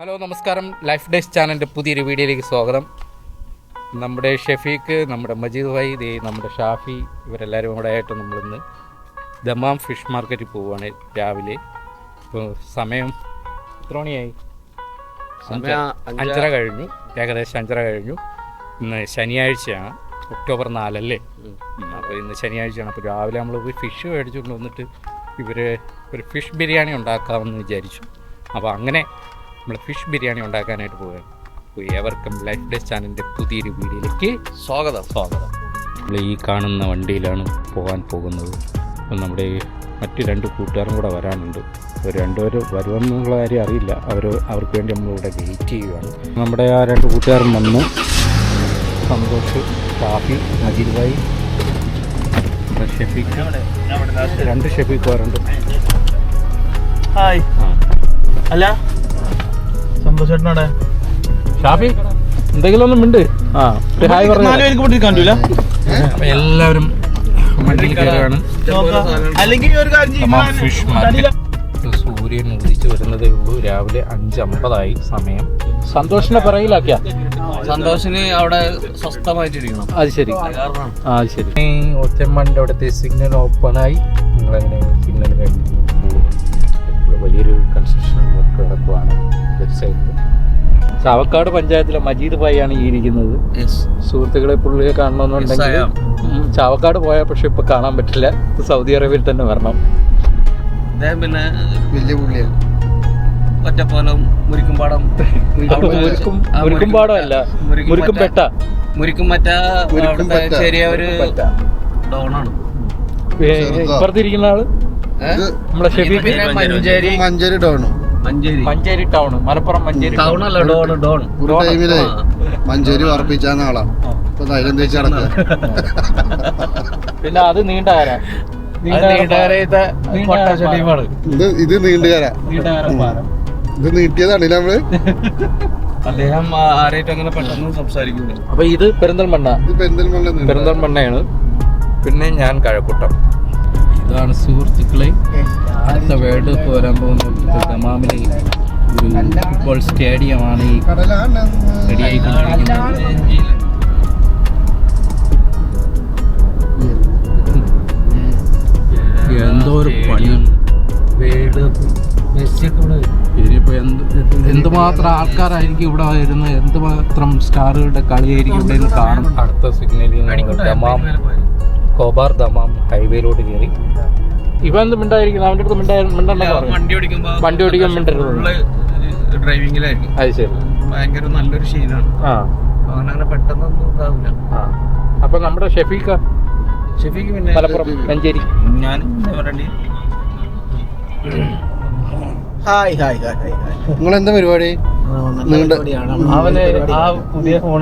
Hello നമസ്കാരം. Life days ചാനലിന്റെ പുതിയൊരു വീഡിയോയിലേക്ക് സ്വാഗതം. നമ്മുടെ ഷെഫീഖ് നമ്മുടെ മജീദ് ഭായി ദേ നമ്മുടെ ഷാഫി ഇവരെല്ലാവരും കൂടെ ആയിട്ട് നമ്മളിന്ന് ദമാം ഫിഷ് മാർക്കറ്റിൽ പോവുകയാണ് രാവിലെ. ഇപ്പോൾ സമയം എത്ര മണിയായി? അഞ്ചര അഞ്ചര കഴിഞ്ഞു. ഏകദേശം അഞ്ചര കഴിഞ്ഞു. ഇന്ന് ശനിയാഴ്ചയാണ്. ഒക്ടോബർ നാലല്ലേ? അപ്പോൾ ഇന്ന് ശനിയാഴ്ചയാണ്. അപ്പോൾ രാവിലെ നമ്മൾ പോയി ഫിഷ് മേടിച്ചുകൊണ്ട് വന്നിട്ട് ഇവർ ഒരു ഫിഷ് ബിരിയാണി ഉണ്ടാക്കാമെന്ന് വിചാരിച്ചു. അപ്പോൾ അങ്ങനെ നമ്മൾ ഫിഷ് ബിരിയാണി ഉണ്ടാക്കാനായിട്ട് പോവുകയാണ്. അപ്പോൾ ഏവർക്കും ലൈഫ് ഡേ ചാനലിന്റെ പുതിയൊരു വീഡിയോയിലേക്ക് സ്വാഗതം. സ്വാഗതം. നമ്മൾ ഈ കാണുന്ന വണ്ടിയിലാണ് പോകാൻ പോകുന്നത്. അപ്പം നമ്മുടെ മറ്റു രണ്ട് കൂട്ടുകാരും കൂടെ വരാനുണ്ട്. അപ്പോൾ രണ്ടുപേരും വരുമെന്നുള്ള കാര്യം അറിയില്ല. അവർ അവർക്ക് വേണ്ടി നമ്മളിവിടെ വെയിറ്റ് ചെയ്യുകയാണ്. നമ്മുടെ ആ രണ്ട് കൂട്ടുകാരും വന്നു സന്തോഷ് ഷാഫി മജീദ് ഭായി ഷെഫീഖ്. രണ്ട് ഷെഫീഖ് ഹായ്. അല്ല. സന്തോഷേട്ടനാടെ ഷാഫി എന്തെങ്കിലും ഒന്നും ഉണ്ട് ആ. ഹായ് നാല് പറഞ്ഞു എല്ലാവരും അല്ലെങ്കിൽ ഒരു കാര്യം സൂര്യൻ ഉദിച്ചു വരുന്നതേ ഉള്ളൂ രാവിലെ അഞ്ച് അമ്പതായി സമയം. സന്തോഷിനെ പറയിലാക്കിയ സന്തോഷിന് അവിടെ സ്വസ്ഥമായിട്ടിരിക്കണം. അത് ശരി. ആ അത് ശരി. ഒറ്റമ്മണ്ട് അവിടുത്തെ സിഗ്നൽ ഓപ്പണായി. നിങ്ങളങ്ങനെ സിഗ്നൽ കഴിഞ്ഞ്? വലിയൊരു കൺസ്ട്രക്ഷൻ വർക്ക് നടക്കുവാണ് സൈഡിൽ ചാവക്കാട് പഞ്ചായത്തിലെ മജീദ് ഭായിയാണ് ഈ ഇരിക്കുന്നത്. സുഹൃത്തുക്കളെ പുള്ളിയെ കാണണമെന്നുണ്ടെങ്കിൽ ചാവക്കാട് പോയാൽ പക്ഷെ ഇപ്പൊ കാണാൻ പറ്റില്ല. സൗദി അറേബ്യയിൽ തന്നെ വരണം. അദ്ദേഹം പിന്നെ വലിയ പുള്ളിയാണ്. ഒറ്റപ്പാലം മുരിക്കുംപാടം മുരുക്കും മുരുക്കുംപാടം അല്ല. മുരിക്കും മുരുക്കും പെട്ട മുരിക്കും മറ്റ മുരിക്കും അവിടുത്തെ ചെറിയ ഒരു പെട്ട ഡോണാണ്. ഇപ്പുറത്തിരിക്കുന്ന ആൾ? നമ്മളെ Shafeeq. Manjeri. Manjeri. Town. Manjeri. Manjeri town Malappuram Manjeri town അല്ല ഡോൺ ഡോൺ ഒരു ടൈമിലെ. മഞ്ചേരി ഉറപ്പിച്ചാന്ന ആളാണ്. ഇപ്പൊ ധൈര്യം തേച്ച് നടക്കുക പിന്നെ അത് നീണ്ട ആരാ? ഇത് ഇത് നീണ്ടുകര. ഇത് നീട്ടിയതാണ് നമ്മൾ? അദ്ദേഹം ആരായിട്ട് അങ്ങനെ പെട്ടെന്ന് സംസാരിക്കില്ല അപ്പൊ ഇത് പെരിന്തൽമണ്ണ. ഇത് പെരിന്തൽമണ്ണ പെരിന്തൽമണ്ണയാണ്. പിന്നെ ഞാൻ കഴക്കൂട്ടം. ഇതാണ് സുഹൃത്തുക്കളെ. അടുത്ത വേൾഡ് കപ്പ് വരാൻ പോകുന്ന ദമാമിലെ ഒരു ഫുട്ബോൾ സ്റ്റേഡിയമാണ് ഈ കടലാണ് റെഡിയായിക്കൊണ്ടിരിക്കുന്നത് എന്തോ ഒരു പണിയാണ് വേൾഡ് കപ്പ് മെസ്സിയൊക്കെ ഇവിടെ ഇനിയിപ്പോ എന്ത് എന്തുമാത്രം ആൾക്കാരായിരിക്കും ഇവിടെ വരുന്നത്? എന്തുമാത്രം സ്റ്റാറുകളുടെ കളിയായിരിക്കും ഇവിടെ നിന്ന് കാണും അടുത്ത സിഗ്നലിൽ ദമാം കോബാർ ദമാം ഹൈവേയിലോട്ട് കയറി. ഇവ എന്ത് മിണ്ടായിരിക്കും അവന്റെ അടുത്ത് മിണ്ടാ മിണ്ടണ്ട പറഞ്ഞു. വണ്ടി ഓടിക്കുമ്പോ വണ്ടി ഓടിക്കാൻ മിണ്ടരുത്. ഡ്രൈവിംഗിലായിരിക്കും അത് ശരി. ഭയങ്കര നല്ലൊരു ശീലമാണ് ആ. അങ്ങനെ അങ്ങനെ പെട്ടെന്നൊന്നും ഉണ്ടാവില്ല. ആ. അപ്പൊ നമ്മുടെ ഷെഫീഖ ഷെഫിക്ക് പിന്നെ മലപ്പുറം മഞ്ചേരി. ഞാൻ ഹായ് ഹായ് ഹായ്. നിങ്ങൾ എന്താ പരിപാടി? നീണ്ട-. അവന് ആ പുതിയ ഫോൺ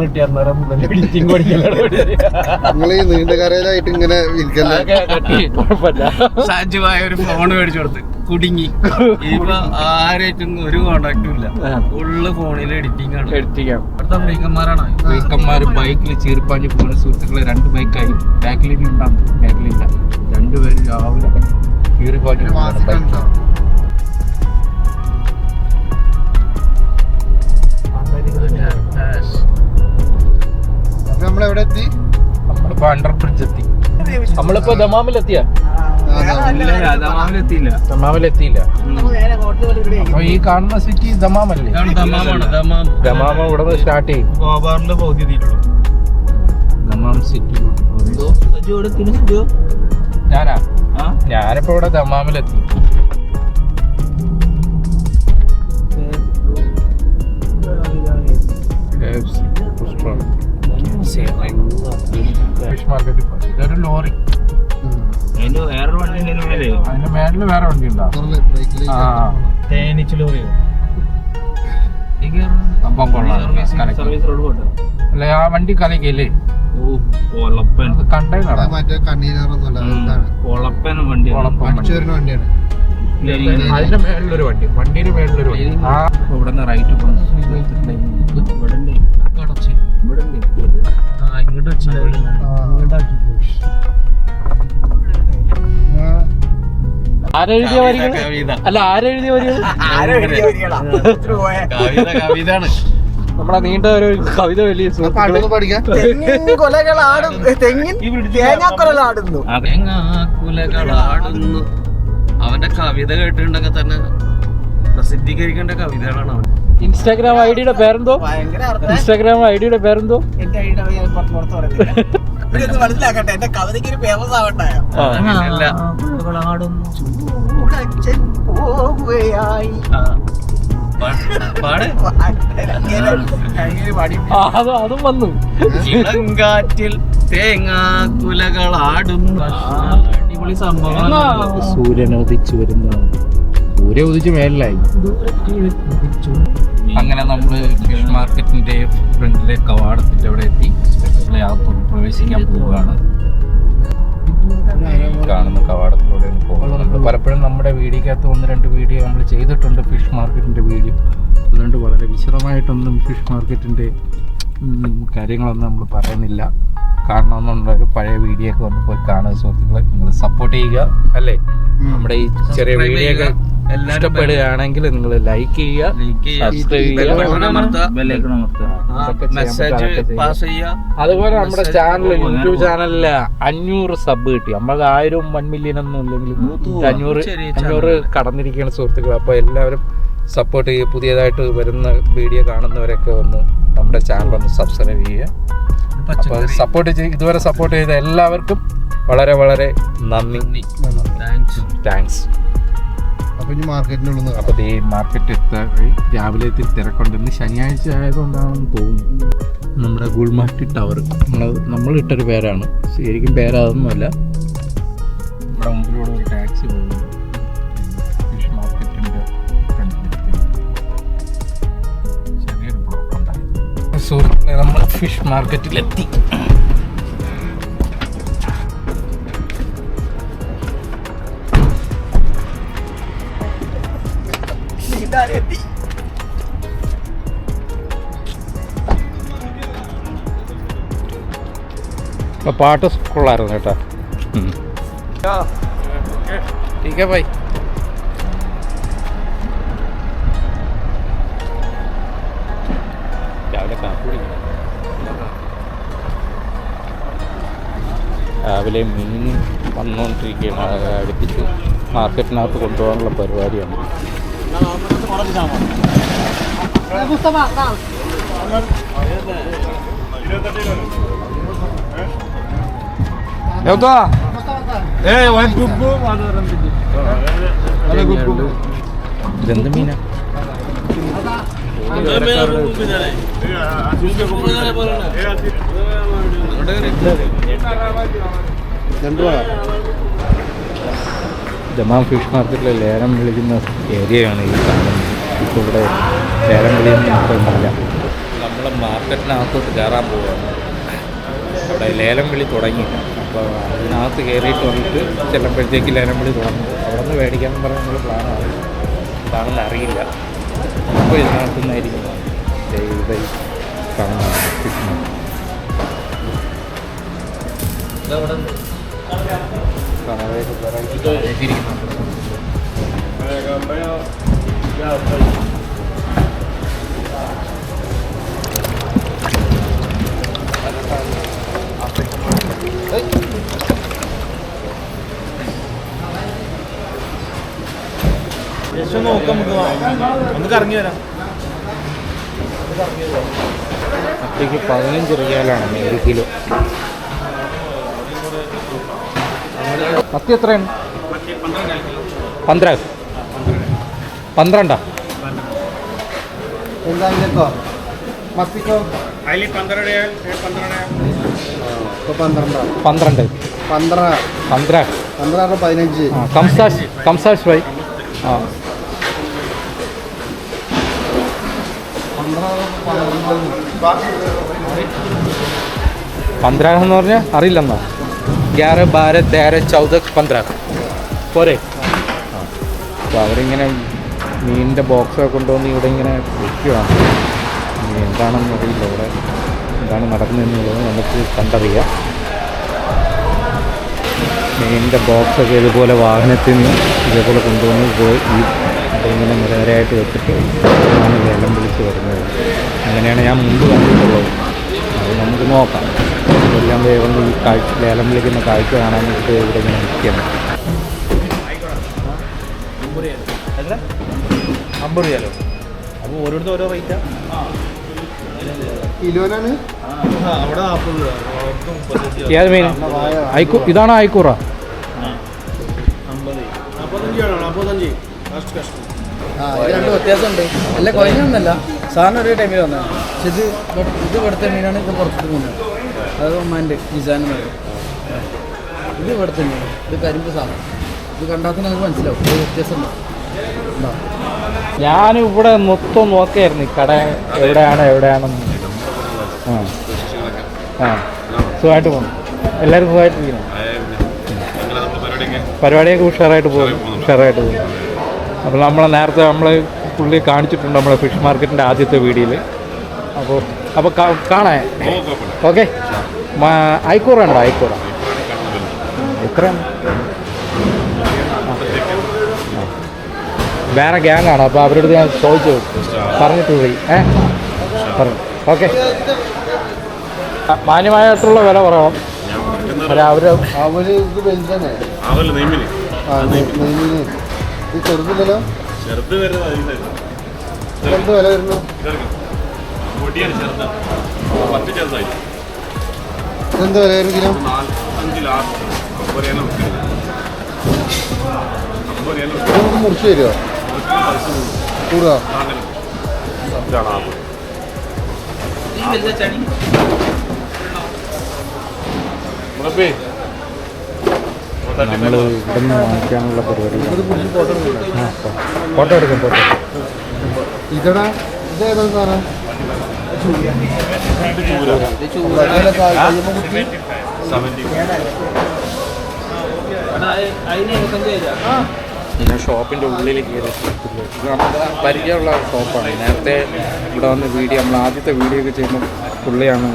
നിങ്ങൾ ഈ നീണ്ടകരയിലായിട്ട് ഇങ്ങനെ സാജുവായ ഒരു ഫോൺ മേടിച്ചു കൊടുത്ത്. കുടുങ്ങി. ഇപ്പൊ ആരായിട്ടും ഒരു കോണ്ടാക്ടും ഇല്ല. ഫുള്ള് ഫോണിൽ എഡിറ്റിംഗ് ആണ്. എഡിറ്റിംഗ് അടുത്ത ബ്രേക്കന്മാരാണ് ബ്രേക്കന്മാർ ബൈക്കിൽ ചീർപ്പാഞ്ഞ് പോകുന്ന സുഹൃത്തുക്കളെ രണ്ട് ബൈക്കായി ബാക്കിൽ ഇനി ഉണ്ടാകും ബാക്കിലില്ല രണ്ടുപേരും രാവിലെ ചീർപ്പാഞ്ഞ് ബൈക്ക് നമ്മളെവിടെ എത്തി നമ്മളിപ്പോ അണ്ടർ ബ്രിഡ്ജ് എത്തി നമ്മളിപ്പോ ദമാമിലെത്തിയ? ദമാമിലെത്തിയില്ല. അപ്പൊ ഈ കാണുന്ന സിറ്റി ദമാമല്ലേ? ദമാമ ഇവിടെ നിന്ന് സ്റ്റാർട്ട് ചെയ്യും. ഗോപാറിന്റെ പകുതി എത്തിയിട്ടുള്ളൂ. ദമാം സിറ്റിയിലോട്ട് ഞാനാ? ഞാനിപ്പോ ഇവിടെ ദമാമിലെത്തി. ഫിഷ് മാർക്കറ്റിൽ പോയി ഇതൊരു ലോറി. അതിന്റെ വേറെ വണ്ടി ഉണ്ടോ ആ അല്ല വണ്ടി കലക്കില്ലേ കണ്ടെയ്നറാ മറ്റേ വണ്ടിയാണ്. അതിന്റെ മേളിലൊരു വണ്ടി. വണ്ടിയുടെ മേളിലൊരു വണ്ടി. ആ. ഇവിടെ നിന്ന് റൈറ്റ് പോകുന്നത് ആരെഴുതിയ വരികൾ അല്ല ആരെഴുതിയ വരികൾ കവിത. കവിതാണ് നമ്മളെ നീണ്ട ഒരു കവിത വലിയ കൊലകളാടും തെങ്ങിൻ തേങ്ങാക്കൊലകളാടുന്നു തേങ്ങാക്കുലകളാടുന്നു. അവന്റെ കവിത കേട്ടിട്ടുണ്ടെങ്കിൽ തന്നെ പ്രസിദ്ധീകരിക്കേണ്ട കവിതകളാണ് അവൻ. ഇൻസ്റ്റാഗ്രാം ഐ ഡിയുടെ പേരെന്തോ? ഇൻസ്റ്റാഗ്രാം ഐ ഡിയുടെ പേരെന്തോ? എന്റെ ഐഡിയുടെ പുറത്ത് പറയുന്നില്ല. ഇവരൊന്ന് മനസ്സിലാക്കട്ടെ. എന്റെ കവിതയ്ക്ക് ഒരു ഫേമസ് ആവട്ടെ. പോവുകയായി. അത് വന്നു. ഇളങ്കാറ്റിൽ തേങ്ങാക്കുലകളാടുന്നു അടിപൊളി സംഭവം സൂര്യൻ ഉദിച്ചു വരുന്ന. സൂര്യ ഉദിച്ച് മേലിലായി. അങ്ങനെ നമ്മൾ ഫിഷ് മാർക്കറ്റിന്റെ ഫ്രണ്ടിലെ കവാടത്തിന്റെ അവിടെ എത്തി. നമ്മളെ അകത്ത് പ്രവേശിക്കാൻ പോവുകയാണ്. കാണുന്ന കവാടത്തിലൂടെയാണ് പോകുന്നത്. പലപ്പോഴും നമ്മുടെ വീഡിയോക്കകത്ത് ഒന്ന് രണ്ട് വീഡിയോ നമ്മൾ ചെയ്തിട്ടുണ്ട് ഫിഷ് മാർക്കറ്റിന്റെ വീഡിയോ. അതുകൊണ്ട് വളരെ വിശദമായിട്ടൊന്നും ഫിഷ് മാർക്കറ്റിന്റെ ഉം, കാര്യങ്ങളൊന്നും നമ്മൾ പറയുന്നില്ല. കാണണമെന്നുള്ളൊരു പഴയ വീഡിയോ ഒക്കെ ഒന്ന് പോയി കാണുക സുഹൃത്തുക്കളെ. നിങ്ങൾ സപ്പോർട്ട് ചെയ്യുക അല്ലേ? നമ്മുടെ ഈ ചെറിയ വീഡിയോ ഒക്കെ ഇഷ്ടപ്പെടുകയാണെങ്കിൽ നിങ്ങൾ ലൈക്ക് ചെയ്യുക അതുപോലെ നമ്മുടെ ചാനൽ യൂട്യൂബ് ചാനലിൽ അഞ്ഞൂറ് സബ് കിട്ടി. നമ്മൾക്ക് ആയിരം വൺ മില്യൺ ഒന്നും ഇല്ലെങ്കിലും നൂറ് അഞ്ഞൂറ് അഞ്ഞൂറ് കടന്നിരിക്കുകയാണ് സുഹൃത്തുക്കൾ അപ്പൊ എല്ലാവരും സപ്പോർട്ട് ചെയ്യുക. പുതിയതായിട്ട് വരുന്ന വീഡിയോ കാണുന്നവരൊക്കെ ഒന്ന് നമ്മുടെ ചാനൽ ഒന്ന് സബ്സ്ക്രൈബ് ചെയ്യുക. അപ്പോൾ സപ്പോർട്ട് ചെയ്ത് ഇതുവരെ സപ്പോർട്ട് ചെയ്ത എല്ലാവർക്കും വളരെ വളരെ നന്ദി. താങ്ക്സ് താങ്ക്സ് അപ്പൊ ഇനി മാർക്കറ്റിനുള്ളിൽ നിന്ന് അപ്പോൾ ഈ മാർക്കറ്റ് എത്താൻ രാവിലെ തിരക്കുണ്ടെന്ന് ശനിയാഴ്ച ആയതുകൊണ്ടാണെന്ന് തോന്നുന്നു. നമ്മുടെ ഗുൾമാർട്ടി ടവർ. നമ്മൾ നമ്മൾ ഇട്ടൊരു പേരാണ്. ശരിക്കും പേരാതൊന്നുമല്ല. നമ്മുടെ മുമ്പിലൂടെ ഒരു ടാക്സി പോകുന്നു. നമ്മൾ ഫിഷ് മാർക്കറ്റിലെത്തി എത്തി പാട്ട് കൊള്ളായിരുന്നു കേട്ടോ. ബൈ. രാവിലെ രാവിലെ മീൻ വന്നുകൊണ്ടിരിക്കുകയാണ് അത് അടുപ്പിച്ച് മാർക്കറ്റിനകത്ത് കൊണ്ടുപോകാനുള്ള പരിപാടിയാണ് ഇതെന്ത് മീനാ ദമാം ഫിഷ് മാർക്കറ്റിലെ ലേലം വിളിക്കുന്ന ഏരിയയാണ് ഈ കാണുന്നത്. ഇപ്പോൾ ഇവിടെ ലേലം വിളിക്കുന്ന മാത്രമല്ല നമ്മൾ മാർക്കറ്റിനകത്തോട്ട് കയറാൻ പോവുകയാണ് അവിടെ ലേലം വിളി തുടങ്ങി. അപ്പോൾ അതിനകത്ത് കയറിയിട്ട് വന്നിട്ട് ചെല്ലുമ്പോഴത്തേക്ക് ലേലം വിളി തുടങ്ങും. അവിടെ നിന്ന് മേടിക്കാമെന്ന് പറഞ്ഞ നമ്മൾ പ്ലാനാണ്. എന്താണെന്ന് അറിയില്ല. അപ്പോൾ ഇതിനകത്തുനിന്നായിരിക്കും കാണുന്ന. Fish market. വെറൈറ്റി ഇരിക്കുന്നുണ്ട് നോക്കാം നമുക്ക് ഒന്ന് കറങ്ങി വരാം മത്തിക്ക് പതിനഞ്ച് റിയാലാണ് ഒരു കിലോ. മത്തി എത്രയാണ്? പന്ത്രണ്ട്. പന്ത്രണ്ടാ? എന്താ ഇതിലേക്കോ മത്തിക്കോ? പന്ത്രണ്ട് പന്ത്രണ്ട്. പന്ത്രണ്ടാ? പതിനഞ്ച്? കംസാഷ് കംസാഷ് ഭായ് ആ. പന്ത്രണ്ട് എന്ന് പറഞ്ഞാൽ അറിയില്ലെന്നോ? ഗ്യാറ് ബാര തേര ചൗദ പന്ത്ര പോരെ. അപ്പോൾ അവരിങ്ങനെ മീനിന്റെ ബോക്സൊക്കെ കൊണ്ടുവന്ന് ഇവിടെ ഇങ്ങനെ വയ്ക്കുകയാണ് എന്താണെന്ന് അറിയില്ല ഇവിടെ എന്താണ് നടക്കുന്നതെന്നുള്ളത് നമുക്ക് കണ്ടറിയാം. മീനിന്റെ ബോക്സൊക്കെ ഇതുപോലെ വാഹനത്തിൽ നിന്ന് ഇതേപോലെ കൊണ്ടുവന്ന് പോയി ഈ ഇങ്ങനെ നിരനിരയായിട്ട് വെച്ചിട്ട് ഞാൻ വേലം വിളിച്ച് വരുന്നത്. അങ്ങനെയാണ് ഞാൻ മുമ്പ് കണ്ടിട്ടുള്ളത്. അത് നമുക്ക് നോക്കാം. എല്ലാം വേഗം ഈ കാഴ്ച ലേലം വിളിക്കുന്ന കാഴ്ച കാണാൻ വേണ്ടിയിട്ട് ഇവിടെ ഇങ്ങനെ നിൽക്കുകയാണ്. അമ്പത് രൂപയാലോ അപ്പോൾ ഓരോരുത്തർ ഓരോ റേറ്റാ കിലോനാണ്? അവിടെ നാൽപ്പത് രൂപ. അവർക്ക് മുപ്പത്തഞ്ച് ഏത് മീൻ? ഐക്കു ഇതാണോ ഐക്കൂറ. അമ്പത്. നാൽപ്പത്തഞ്ച് നാൽപ്പത്തഞ്ച് വ്യത്യാസമുണ്ട്. അല്ല കുഴഞ്ഞൊന്നല്ല സാറിന് ഒരേ ടൈമിൽ വന്നത് പക്ഷെ ഇത് ഇത് ഇവിടുത്തെ മീനാണ് ഇത് പുറത്ത് മീനാണ് അത് ഒമാന്റെ ജിസാൻ എന്ന് പറയും ഇത് ഇവിടുത്തെ മീൻ ഇത് കരിമ്പ് സാധനം. ഇത് കണ്ടാൽ തന്നെ നമുക്ക് മനസ്സിലാവും. ഇത് വ്യത്യാസം ഞാൻ ഇവിടെ മൊത്തം നോക്കിയായിരുന്നു. ഈ കട എവിടെയാണ് എവിടെയാണെന്ന് ആ. ആ. സുഖമായിട്ട് പോകുന്നു എല്ലാവരും സുഖമായിട്ടിരിക്കുന്നു. പരിപാടിയൊക്കെ? ഉഷാറായിട്ട് പോകും ഉഷാറായിട്ട് പോകുന്നു. അപ്പോൾ നമ്മൾ നേരത്തെ നമ്മൾ പുള്ളി കാണിച്ചിട്ടുണ്ട് നമ്മളെ ഫിഷ് മാർക്കറ്റിന്റെ ആദ്യത്തെ വീഡിയോയിൽ. അപ്പോൾ അപ്പോൾ കാണാൻ ഓക്കെ. ഐക്കൂറ ഉണ്ടോ? ഐക്കൂറ. എത്രയാണ് വേറെ ഗ്യാങ് ആണ്? അപ്പോൾ അവരോട് ഞാൻ ചോദിച്ചു. പറഞ്ഞിട്ട് വിളി ഏ? പറഞ്ഞു. ഓക്കെ. മാന്യമായിട്ടുള്ള വില കുറവാണ് അവർ അവർ അവർ ഇത് വലുതന്നെ ഇത് ചെറുതില്ലല്ലോ ചെറുത് എന്ത് വില വരുന്നു? എന്ത് വില വരും കിലോ? മുറിച്ച് തരുമോ കൂടുക മുളപ്പേ നമ്മൾ ഇവിടെ നിന്ന് വാങ്ങിക്കാനുള്ള പരിപാടി. ഫോട്ടോ എടുക്കാം ഫോട്ടോ ഇതടാ ഇതേതാ ഞാൻ ഷോപ്പിന്റെ ഉള്ളിൽ കയറി ഇത് നമ്മുടെ പരിചയമുള്ള ഷോപ്പാണ്. നേരത്തെ ഇവിടെ വന്ന് വീഡിയോ നമ്മൾ ആദ്യത്തെ വീഡിയോ ഒക്കെ ചെയ്യുമ്പോൾ പുള്ളിയാണ്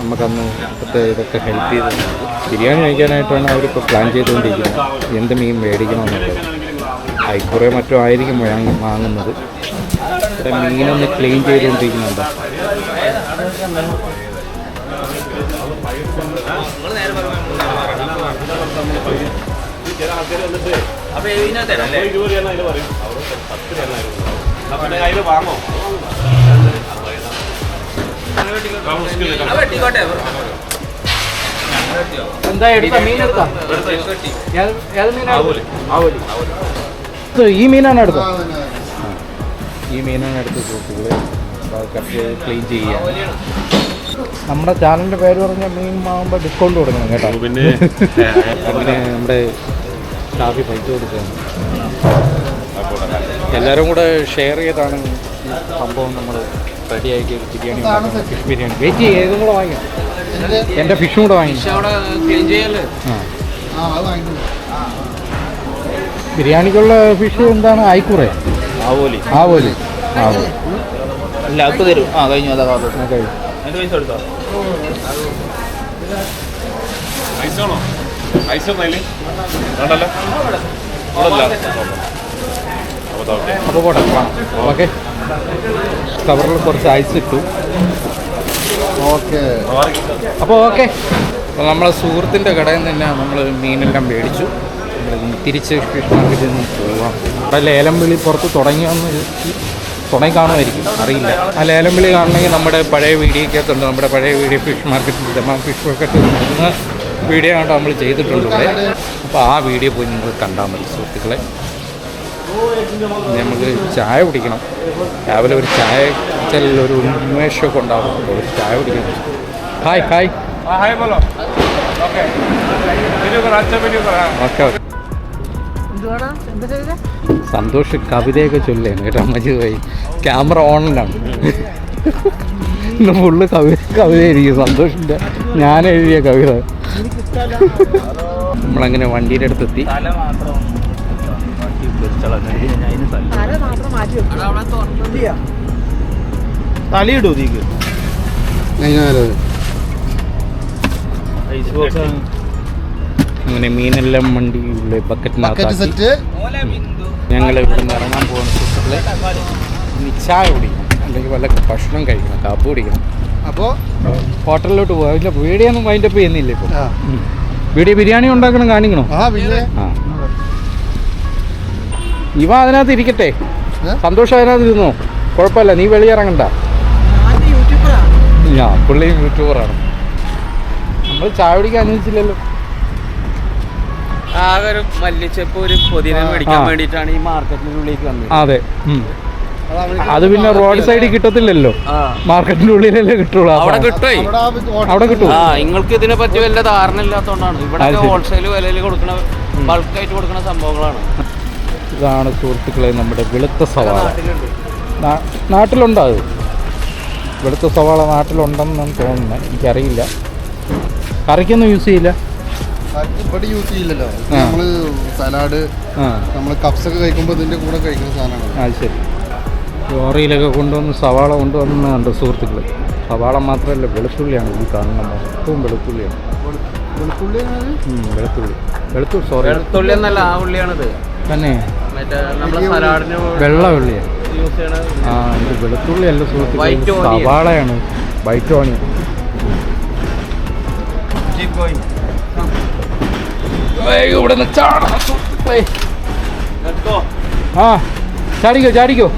നമുക്കന്ന് ഇപ്പോഴത്തെ ഇതൊക്കെ ഹെൽപ്പ് ചെയ്തത്. ബിരിയാണി കഴിക്കാനായിട്ടാണ് അവരിപ്പോൾ പ്ലാൻ ചെയ്തുകൊണ്ടിരിക്കുന്നത്. എന്ത് മീൻ മേടിക്കണമെന്നുള്ളത് ഐക്കുറയോ മറ്റോ ആയിരിക്കും വാങ്ങി വാങ്ങുന്നത്. ഇവിടെ മീനൊന്ന് ക്ലീൻ ചെയ്തുകൊണ്ടിരിക്കുന്നുണ്ട്. പിന്നെ അതിൽ വാങ്ങോ എന്താ എടുത്ത? മീൻ എടുത്താ? ഏത് മീനാണ് ആവോലി ഇത് ഈ മീനാണ് എടുത്തത് ഈ മീനാണ് എടുത്ത് ക്ലീൻ ചെയ്യുക നമ്മുടെ ചാനലിന്റെ പേര് പറഞ്ഞ മീൻ ആകുമ്പോൾ ഡിസ്കൗണ്ട് കൊടുക്കണം കേട്ടോ. പിന്നെ പിന്നെ നമ്മുടെ കാഫി പൈസ കൊടുക്കുകയാണ് എല്ലാവരും കൂടെ ഷെയർ ചെയ്താണ് സംഭവം നമ്മൾ റെഡിയാക്കിയ ബിരിയാണി. ഫിഷ് ബിരിയാണി. വെയിറ്റ് ചെയ്യും ഏതും കൂടെ വാങ്ങിയോ എന്റെ ഫിഷും കൂടെ വാങ്ങി. ബിരിയാണിക്കുള്ള ഫിഷ് എന്താണ്? ആയിക്കൂറേ ആവോലി. ആവോലി. തരും. ആ കഴിഞ്ഞു അതാ പൈസ എടുത്തോ ഐസ് ഒന്നല്ലേ വേണ്ടല്ലോ? അപ്പോൾ പോട്ടെ ഓക്കെ. കവറിൽ കുറച്ച് ഐസ് ഇട്ടു. ഓക്കെ. അപ്പോൾ ഓക്കെ. അപ്പോൾ നമ്മളെ സുഹൃത്തിന്റെ കടയിൽ നിന്ന് തന്നെ നമ്മൾ മീനെല്ലാം മേടിച്ചു. തിരിച്ച് ഫിഷ് മാർക്കറ്റിൽ നിന്ന് പോവാം. അപ്പോൾ ലേലം വിളി പുറത്ത് തുടങ്ങിയെന്ന് തുടങ്ങി കാണുമായിരിക്കും അറിയില്ല. ആ ലേലം വിളി കാണണമെങ്കിൽ നമ്മുടെ പഴയ വീഡിയോക്കകത്തുണ്ട് നമ്മുടെ പഴയ വീഡിയോ ഫിഷ് മാർക്കറ്റിൽ ഫിഷ് മാർക്കറ്റ് നിന്ന് വീഡിയോ കണ്ട്? നമ്മൾ ചെയ്തിട്ടുണ്ട് അപ്പോൾ ആ വീഡിയോ പോയി നിങ്ങൾ കണ്ടാൽ മതി സുഹൃത്തുക്കളെ. നമുക്ക് ചായ കുടിക്കണം. രാവിലെ ഒരു ചായ ഒരു ഉന്മേഷമൊക്കെ ഉണ്ടാവും. ഒരു ചായ കുടിക്കണം. Hi hi. ഹായ് ബോലോ. ഓക്കെ. ഓക്കെ സന്തോഷ് കവിതയൊക്കെ ചൊല്ലാണ് കേട്ടോ മജീദ് പോയി. ക്യാമറ ഓണിലാണ് ഫുള്ള് കവി കവിത കവിതയായിരിക്കും സന്തോഷിന്റെ ഞാൻ എഴുതിയ കവിത. നമ്മളങ്ങനെ വണ്ടിയുടെ അടുത്തെത്തി. തലയിടൂ തീക്ക് ഐസ് ബോക്സ് അങ്ങനെ മീനെല്ലാം വണ്ടി ബക്കറ്റ് ബക്കറ്റിനകത്താക്കി സെറ്റ് ഞങ്ങൾ ഇവിടെ നിന്ന് ഇറങ്ങാൻ പോകുന്ന സുഹൃത്തുക്കളെ ഇനി ചായ കുടിക്കണം. അല്ലെങ്കിൽ വല്ല ഭക്ഷണം കഴിക്കണം കാപ്പ് കുടിക്കണം. അപ്പോൾ ഹോട്ടലിലോട്ട് പോകാം ഇല്ല ഒന്നും വൈൻഡപ്പ് ചെയ്യുന്നില്ല ഇപ്പോൾ വീടിയ വീഡിയോ ബിരിയാണി ഉണ്ടാക്കണം കാണിക്കണോ? ആ പിന്നെ? ആ. ഇവ അതിനകത്ത് ഇരിക്കട്ടെ? സന്തോഷം അതിനകത്ത് ഇരുന്നോ? കുഴപ്പമില്ല നീ വെളിയിറങ്ങണ്ട ഞാൻ പുള്ളിയും യൂട്യൂബറാണ്. നമ്മൾ ചായ കുടിക്കാൻ അനുവദിച്ചില്ലല്ലോ. ആകെ ഒരു മല്ലിച്ചപ്പ് ഒരു പുതിന മേടിക്കാൻ വേണ്ടിയിട്ടാണ് ഈ മാർക്കറ്റിനുള്ളിലേക്ക് വന്നത്. അതെ അത് പിന്നെ റോഡ് സൈഡിൽ കിട്ടത്തില്ലല്ലോ. മാർക്കറ്റിന്റെ ഉള്ളിലല്ലേ കിട്ടുള്ളൂ അവിടെ സാധനം. അവിടെ കിട്ടും ആ നിങ്ങൾക്ക് ഇതിനെ പറ്റി വല്ല ധാരണ ഇല്ലാത്തതുകൊണ്ടാണ് ഇവിടെ ഹോൾസെയിൽ വിലയിൽ കൊടുക്കണ ബൾക്കായിട്ട് കൊടുക്കുന്ന സംഭവങ്ങളാണ്. ഇതാണ് സുഹൃത്തുക്കളെ നമ്മുടെ വെളുത്ത സവാള. നാട്ടിലുണ്ട് നാട്ടിലുണ്ടോ അത്? വെളുത്ത സവാള നാട്ടിലുണ്ടെന്നാണ് തോന്നുന്നത് എനിക്കറിയില്ല. കറിക്കൊന്നും യൂസ് ചെയ്യില്ല? അത് ഇവിടെ യൂസ് ചെയ്യില്ലല്ലോ. നമ്മൾ ആ. നമ്മൾ സലാഡ് നമ്മൾ കപ്സ് ഒക്കെ കഴിക്കുമ്പോൾ ഇതിന്റെ കൂടെ കഴിക്കുന്ന സാധനമാണ് അത് ശരി. ലോറിയിലൊക്കെ കൊണ്ടുവന്ന് സവാള കൊണ്ടുവന്നുണ്ട് സുഹൃത്തുക്കൾ സവാള മാത്രമല്ല വെളുത്തുള്ളിയാണ് ഈ കാണുന്ന മൊത്തവും വെളുത്തുള്ളിയാണ്. വെളുത്തുള്ളി വെളുത്തുള്ളി വെളുത്തുള്ളി. വെളുത്തു സോറി വെളുത്തുള്ളി എന്നല്ല ആ ഉള്ളിയാണിത്. തന്നെ. വെള്ള ചെയ്യണ ആ ഇത് വെളുത്തുള്ളി അല്ല സുഹൃത്തുക്കൾ. സവാളയാണ്. വൈറ്റ് ഓണിയൻ ഇവിടെ ആ ചാടിക്കോ ചാടിക്കോ.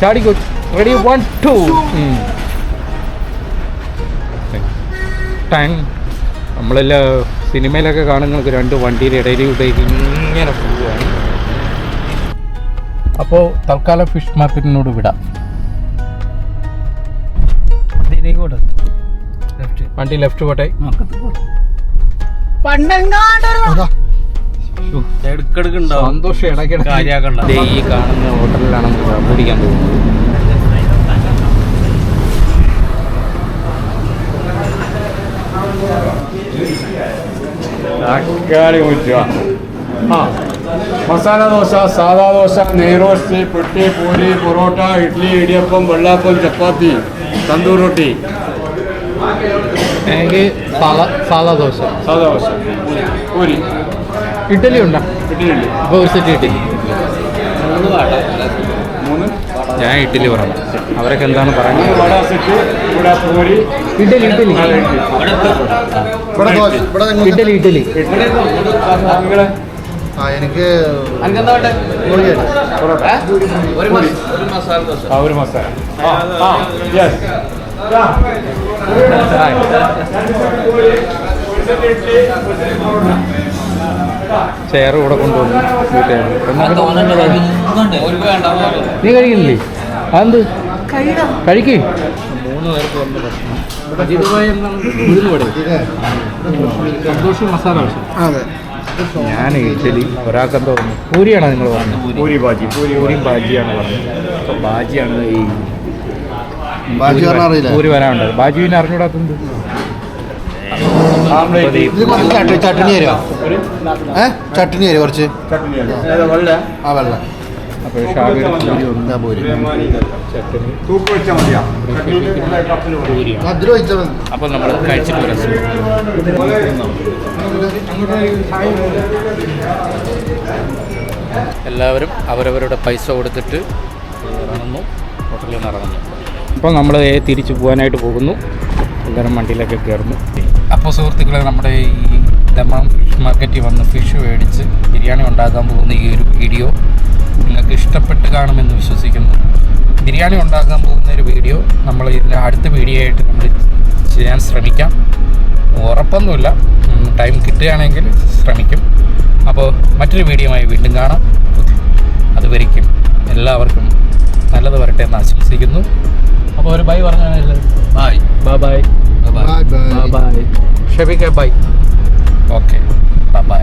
ചാടിക്കോ. Ready one two. ടാങ് നമ്മളെല്ലാം സിനിമയിലൊക്കെ കാണുന്നത് രണ്ട് വണ്ടിയുടെ ഇടയിലൂടെ ഇങ്ങനെ പോവുകയാണ്. അപ്പോൾ തൽക്കാലം ഫിഷ് മാർക്കറ്റിനോട് വിടാം. വണ്ടി ലെഫ്റ്റ് പോട്ടെ. സന്തോഷം ഇടയ്ക്കിടയ്ക്ക് ഈ കാണുന്ന ഹോട്ടലിലാണ് പോകുന്നത് തക്കാളി മുറ്റുക ആ. മസാല ദോശ സാദാ ദോശ നെയ്റോസ്റ്റ് പൊട്ടി പൂരി പൊറോട്ട ഇഡ്ഡലി ഇടിയപ്പം വെള്ളാപ്പം ചപ്പാത്തി തന്തൂർ റൊട്ടി. എനിക്ക് സാധാ ദോശ. സാദാ ദോശ. പൂരി. ഇഡ്ഡലി ഉണ്ടോ? ഇഡ്ഡലി ഉണ്ട്. ഒരു സെറ്റ് ഇഡ്ഡലി. മൂന്ന് ഞാൻ ഇഡ്ഡലി പറഞ്ഞു അവരൊക്കെ എന്താണ് പറയുന്നത്? ഇഡ്ഡലി ഇഡ്ഡലി. ഇഡ്ഡലി. ഇഡ്ഡലി ഇഡ്ഡലി. എനിക്ക് ഒരു മസാല ദോശ. ആ ഒരു മസാല. ആ ആ യെസ് ചെയർ കൂടെ കൊണ്ടുവന്നു. വീട്ടുകാർ ഒരു വേണ്ട നീ കഴിക്കുന്നില്ലേ? അതെന്ത്? കഴിക്കേ? മൂന്ന് പേർക്ക് വന്ന ഭക്ഷണം. സന്തോഷം മസാല ഭക്ഷണം അതെ. ഞാൻ ഇഡ്ഡലി ഒരാൾക്ക് എന്തോ പറഞ്ഞു പൂരിയാണോ നിങ്ങൾ പറഞ്ഞത്? പൂരി. ബാജി പൂരി പൂരിയും ബാജിയാണ് പറഞ്ഞത്. അപ്പോൾ ബാജിയാണ് ഈ ബാജി പറഞ്ഞാൽ അറിയില്ല. പൂരി വരാനുണ്ട് ബാജി പിന്നെ അറിഞ്ഞൂടാത്തത് ചട്നി തരുമോ ഏ? ചട്നി തരുമോ കുറച്ച്? ആ വെള്ളം. അപ്പോൾ പൂരി ഒന്ന് പോരി. നമ്മൾ കഴിച്ചിട്ട് വരാം. എല്ലാവരും അവരവരുടെ പൈസ കൊടുത്തിട്ട് ഇറങ്ങുന്നു ഹോട്ടലിൽ നിന്ന് ഇറങ്ങുന്നു. അപ്പോൾ നമ്മൾ തിരിച്ചു പോകാനായിട്ട് പോകുന്നു. എല്ലാവരും വണ്ടിയിലൊക്കെ കയറുന്നു അപ്പോൾ സുഹൃത്തുക്കളെ നമ്മുടെ ഈ ദമാം ഫിഷ് മാർക്കറ്റിൽ വന്ന് ഫിഷ് മേടിച്ച് ബിരിയാണി ഉണ്ടാക്കാൻ പോകുന്ന ഈ ഒരു വീഡിയോ നിങ്ങൾക്ക് ഇഷ്ടപ്പെട്ട് കാണുമെന്ന് വിശ്വസിക്കുന്നു. ബിരിയാണി ഉണ്ടാക്കാൻ പോകുന്ന ഒരു വീഡിയോ നമ്മൾ ഇതിന്റെ അടുത്ത വീഡിയോ ആയിട്ട് നമ്മൾ ചെയ്യാൻ ശ്രമിക്കാം. ഉറപ്പൊന്നുമില്ല. ടൈം കിട്ടുകയാണെങ്കിൽ ശ്രമിക്കും. അപ്പോൾ മറ്റൊരു വീഡിയോയുമായി വീണ്ടും കാണാം. അതുവരിക്കും എല്ലാവർക്കും നല്ലത് വരട്ടെ എന്ന് ആശംസിക്കുന്നു. അപ്പോൾ ഒരു ബൈ പറഞ്ഞാൽ bye bye bye bye bye bye ഷെബിക്ക bye okay by